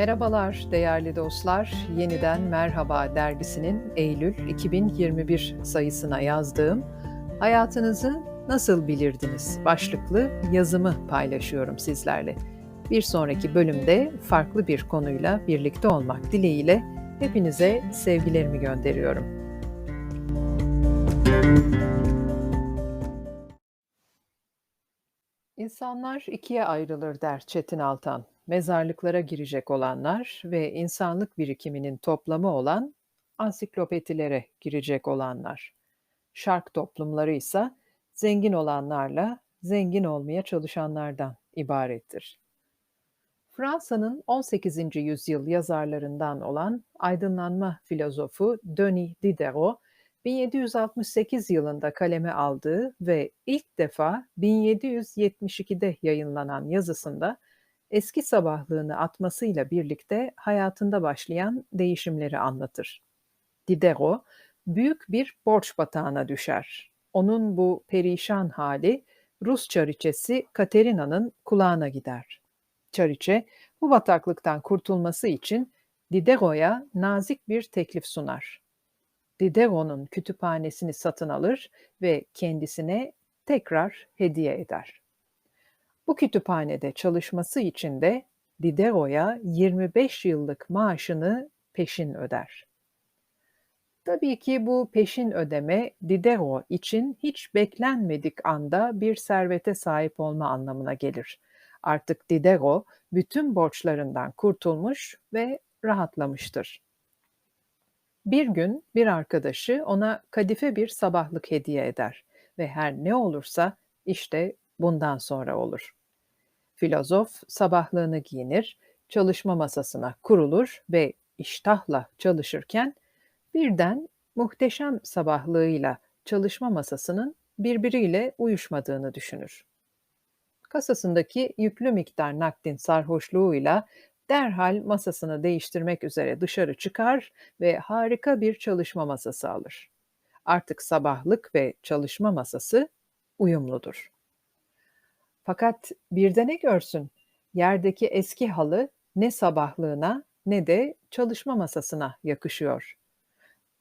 Merhabalar değerli dostlar. Yeniden Merhaba dergisinin Eylül 2021 sayısına yazdığım Hayatınızı Nasıl Bilirdiniz başlıklı yazımı paylaşıyorum sizlerle. Bir sonraki bölümde farklı bir konuyla birlikte olmak dileğiyle hepinize sevgilerimi gönderiyorum. İnsanlar ikiye ayrılır der Çetin Altan mezarlıklara girecek olanlar ve insanlık birikiminin toplamı olan ansiklopedilere girecek olanlar. Şark toplumları ise zengin olanlarla zengin olmaya çalışanlardan ibarettir. Fransa'nın 18. yüzyıl yazarlarından olan aydınlanma filozofu Denis Diderot, 1768 yılında kaleme aldığı ve ilk defa 1772'de yayınlanan yazısında eski sabahlığını atmasıyla birlikte hayatında başlayan değişimleri anlatır. Diderot büyük bir borç batağına düşer. Onun bu perişan hali Rus çariçesi Katerina'nın kulağına gider. Çariçe bu bataklıktan kurtulması için Diderot'a nazik bir teklif sunar. Diderot'un kütüphanesini satın alır ve kendisine tekrar hediye eder. Bu kütüphanede çalışması için de Diderot'a 25 yıllık maaşını peşin öder. Tabii ki bu peşin ödeme Diderot için hiç beklenmedik anda bir servete sahip olma anlamına gelir. Artık Diderot bütün borçlarından kurtulmuş ve rahatlamıştır. Bir gün bir arkadaşı ona kadife bir sabahlık hediye eder ve her ne olursa işte bundan sonra olur. Filozof sabahlığını giyinir, çalışma masasına kurulur ve iştahla çalışırken birden muhteşem sabahlığıyla çalışma masasının birbiriyle uyuşmadığını düşünür. Kasasındaki yüklü miktar nakdin sarhoşluğuyla derhal masasını değiştirmek üzere dışarı çıkar ve harika bir çalışma masası alır. Artık sabahlık ve çalışma masası uyumludur. Fakat bir de ne görsün? Yerdeki eski halı ne sabahlığına ne de çalışma masasına yakışıyor.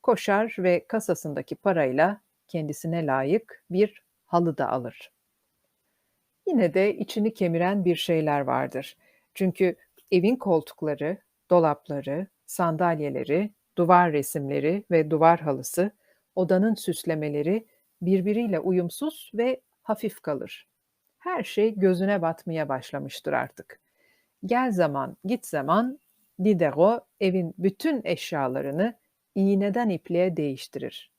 Koşar ve kasasındaki parayla kendisine layık bir halı da alır. Yine de içini kemiren bir şeyler vardır. Çünkü evin koltukları, dolapları, sandalyeleri, duvar resimleri ve duvar halısı, odanın süslemeleri birbiriyle uyumsuz ve hafif kalır her şey gözüne batmaya başlamıştır artık. Gel zaman, git zaman Diderot evin bütün eşyalarını iğneden ipliğe değiştirir.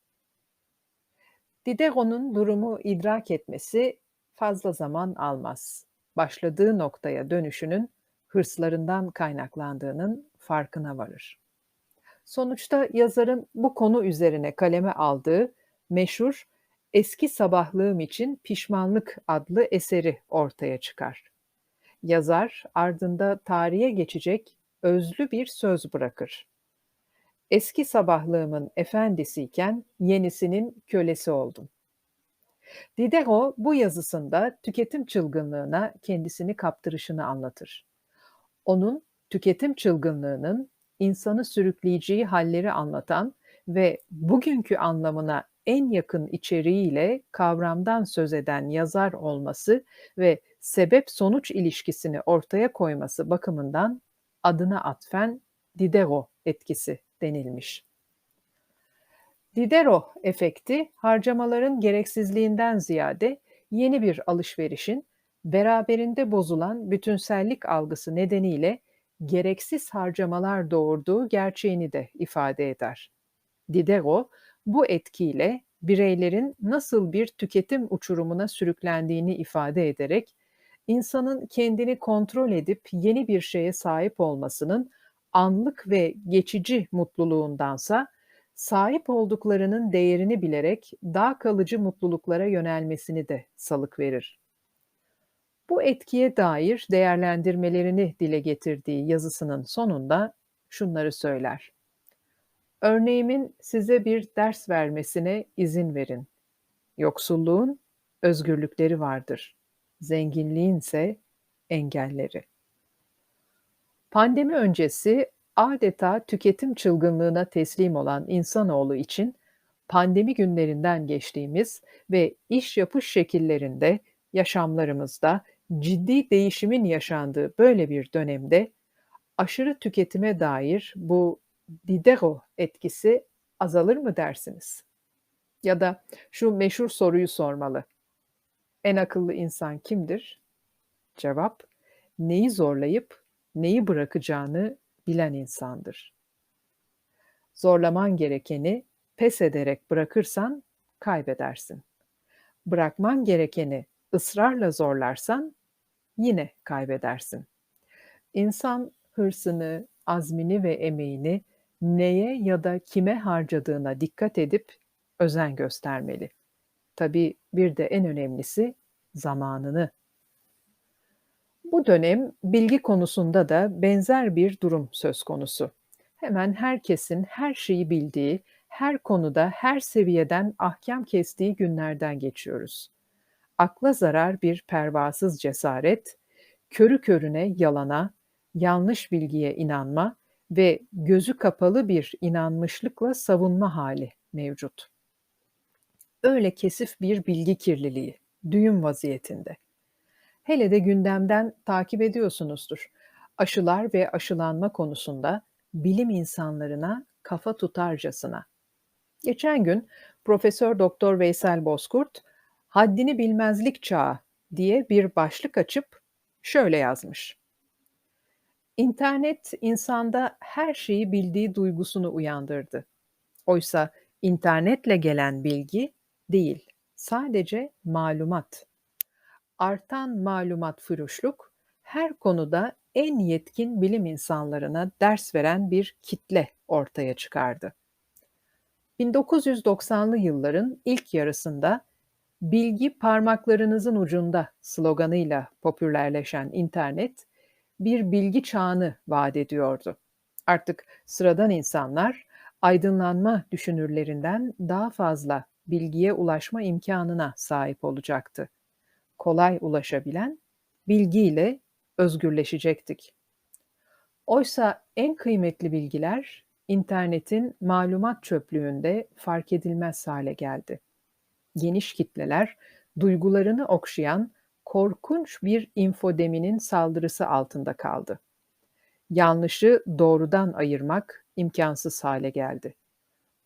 Diderot'un durumu idrak etmesi fazla zaman almaz. Başladığı noktaya dönüşünün hırslarından kaynaklandığının farkına varır. Sonuçta yazarın bu konu üzerine kaleme aldığı meşhur Eski Sabahlığım için Pişmanlık adlı eseri ortaya çıkar. Yazar ardında tarihe geçecek özlü bir söz bırakır. Eski sabahlığımın efendisiyken yenisinin kölesi oldum. Diderot bu yazısında tüketim çılgınlığına kendisini kaptırışını anlatır. Onun tüketim çılgınlığının insanı sürükleyeceği halleri anlatan ve bugünkü anlamına en yakın içeriğiyle kavramdan söz eden yazar olması ve sebep-sonuç ilişkisini ortaya koyması bakımından adına atfen Diderot etkisi denilmiş. Diderot efekti harcamaların gereksizliğinden ziyade yeni bir alışverişin beraberinde bozulan bütünsellik algısı nedeniyle gereksiz harcamalar doğurduğu gerçeğini de ifade eder. Diderot bu etkiyle bireylerin nasıl bir tüketim uçurumuna sürüklendiğini ifade ederek insanın kendini kontrol edip yeni bir şeye sahip olmasının anlık ve geçici mutluluğundansa sahip olduklarının değerini bilerek daha kalıcı mutluluklara yönelmesini de salık verir. Bu etkiye dair değerlendirmelerini dile getirdiği yazısının sonunda şunları söyler. Örneğimin size bir ders vermesine izin verin. Yoksulluğun özgürlükleri vardır. Zenginliğin ise engelleri. Pandemi öncesi adeta tüketim çılgınlığına teslim olan insanoğlu için pandemi günlerinden geçtiğimiz ve iş yapış şekillerinde, yaşamlarımızda ciddi değişimin yaşandığı böyle bir dönemde aşırı tüketime dair bu Diderot etkisi azalır mı dersiniz? Ya da şu meşhur soruyu sormalı. En akıllı insan kimdir? Cevap, neyi zorlayıp neyi bırakacağını bilen insandır. Zorlaman gerekeni pes ederek bırakırsan kaybedersin. Bırakman gerekeni ısrarla zorlarsan yine kaybedersin. İnsan hırsını, azmini ve emeğini neye ya da kime harcadığına dikkat edip özen göstermeli. Tabii bir de en önemlisi zamanını. Bu dönem bilgi konusunda da benzer bir durum söz konusu. Hemen herkesin her şeyi bildiği, her konuda her seviyeden ahkam kestiği günlerden geçiyoruz. Akla zarar bir pervasız cesaret, körü körüne yalana, yanlış bilgiye inanma ve gözü kapalı bir inanmışlıkla savunma hali mevcut. Öyle kesif bir bilgi kirliliği, düğüm vaziyetinde. Hele de gündemden takip ediyorsunuzdur. Aşılar ve aşılanma konusunda bilim insanlarına kafa tutarcasına. Geçen gün Profesör Doktor Veysel Bozkurt haddini bilmezlik çağı diye bir başlık açıp şöyle yazmış. İnternet insanda her şeyi bildiği duygusunu uyandırdı. Oysa internetle gelen bilgi değil, sadece malumat. Artan malumat fürüşlük her konuda en yetkin bilim insanlarına ders veren bir kitle ortaya çıkardı. 1990'lı yılların ilk yarısında bilgi parmaklarınızın ucunda sloganıyla popülerleşen internet bir bilgi çağını vaat ediyordu. Artık sıradan insanlar aydınlanma düşünürlerinden daha fazla bilgiye ulaşma imkanına sahip olacaktı. Kolay ulaşabilen bilgiyle özgürleşecektik. Oysa en kıymetli bilgiler internetin malumat çöplüğünde fark edilmez hale geldi. Geniş kitleler duygularını okşayan korkunç bir infodeminin saldırısı altında kaldı. Yanlışı doğrudan ayırmak imkansız hale geldi.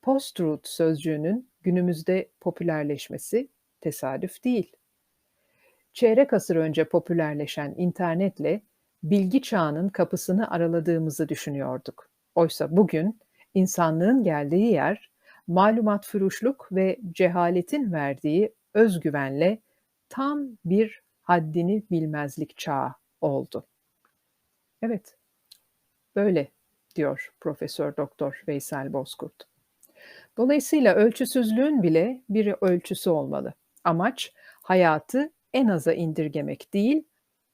Post-truth sözcüğünün günümüzde popülerleşmesi tesadüf değil. Çeyrek asır önce popülerleşen internetle bilgi çağının kapısını araladığımızı düşünüyorduk. Oysa bugün insanlığın geldiği yer malumat füruşluk ve cehaletin verdiği özgüvenle tam bir haddini bilmezlik çağı oldu. Evet, böyle diyor Profesör Doktor Veysel Bozkurt. Dolayısıyla ölçüsüzlüğün bile bir ölçüsü olmalı. Amaç hayatı en aza indirgemek değil,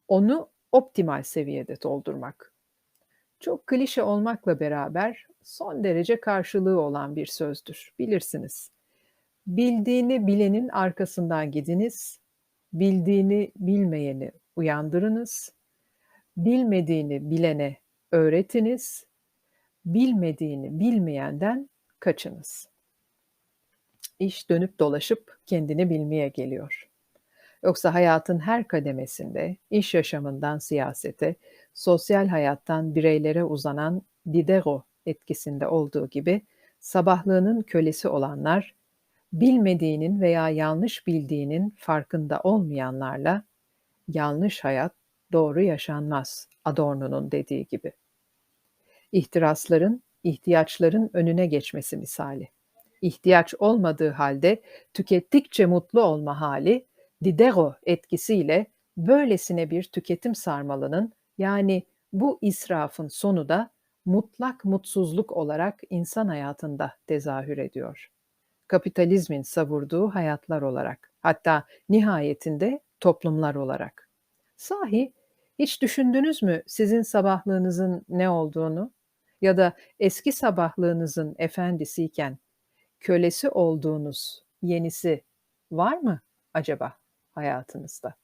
onu optimal seviyede doldurmak. Çok klişe olmakla beraber son derece karşılığı olan bir sözdür. Bilirsiniz. Bildiğini bilenin arkasından gidiniz, bildiğini bilmeyeni uyandırınız, bilmediğini bilene öğretiniz, bilmediğini bilmeyenden kaçınız. İş dönüp dolaşıp kendini bilmeye geliyor. Yoksa hayatın her kademesinde, iş yaşamından siyasete, sosyal hayattan bireylere uzanan Diderot etkisinde olduğu gibi sabahlığının kölesi olanlar, bilmediğinin veya yanlış bildiğinin farkında olmayanlarla yanlış hayat doğru yaşanmaz Adorno'nun dediği gibi. İhtirasların, ihtiyaçların önüne geçmesi misali. İhtiyaç olmadığı halde tükettikçe mutlu olma hali Diderot etkisiyle böylesine bir tüketim sarmalının yani bu israfın sonu da mutlak mutsuzluk olarak insan hayatında tezahür ediyor. Kapitalizmin savurduğu hayatlar olarak, hatta nihayetinde toplumlar olarak. Sahi hiç düşündünüz mü sizin sabahlığınızın ne olduğunu ya da eski sabahlığınızın efendisiyken kölesi olduğunuz yenisi var mı acaba? hayatınızda.